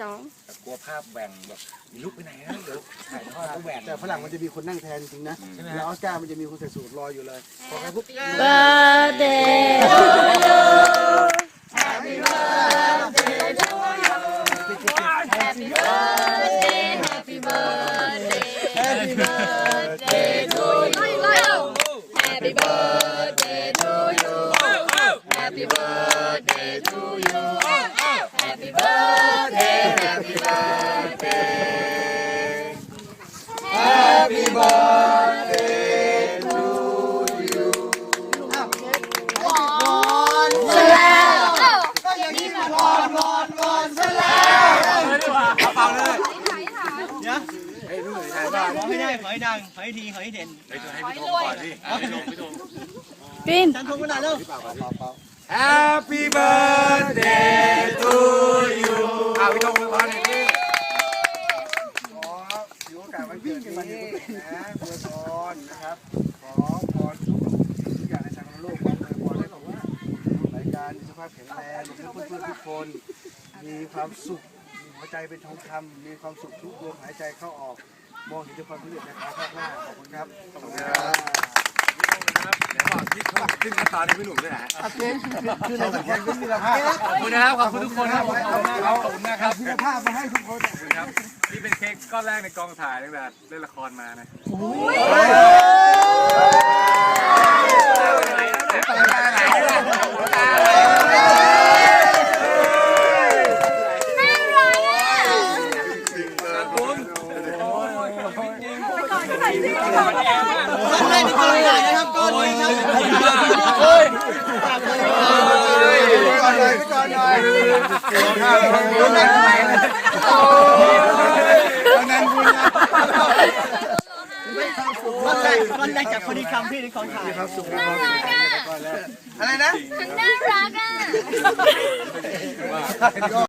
สองแต่กลัวภาพแหว่งแบบมีลูกไปไหนนะเดี๋ยวถ่ายทอดแล้วแหว่งแต่ฝรั่งมันจะมีคนนั่งแทนจริงๆนะใช่ไหมแล้วฮะออสการ์มันจะมีคนใส่สูทรออยู่เลยพอใครปุ๊บ birthday Happy birthday Happy birthday to you Happy birthday to you Happy birthday เป่าเลยขอให้ได้ขอให้ดังขอให้ดีขอให้เด่นไปให้พี่ทงก่อนพี่พี่ทงพี่ทงปินจันทงกันหน่อยเร็ว Happy birthday to you เอาพี่ทงก่อหน่อยพี่ขอถือโอกาสวันเกิดนี้นะอวยพรนะครับ ขอพรทุกทุกอย่างในทางโลกขออวยพรให้บอกว่ารายการสุขภาพแข็งแรงเพื่อนเพื่อนทุกคนมีความสุข หัวใจเป็นทองคำมีความสุขทุกลมหายใจเข้าออก มองเห็นแต่ความสำเร็จนะครับภาคหน้าขอบคุณครับขอบคุณครับเดี๋ยวก่อนที่เขาขึ้นขั้นตอนนี้พี่หนุ่มด้วยนะคือในสังคมก็มีราคาขอบคุณนะครับขอบคุณทุกคนครับขอบคุณมากครับขอบคุณมากครับมีราคามาให้ทุกคนขอบคุณครับนี่เป็นเค้กก้อนแรกในกองถ่ายตั้งแต่เล่นละครมานะตาไหลด้วยตาไหลคุณ ก้อนแรกที่ก้อนใหญ่นะครับก้อนนี้ครับก่อนเลยก่อนหน่อยข้าวทางนู้นนะทางนั้นคุณนะก้อนแรกก้อนแรกจากคนที่คำพี่ในของถ่ายครับสุขภาพอะไรนะน่ารักอะ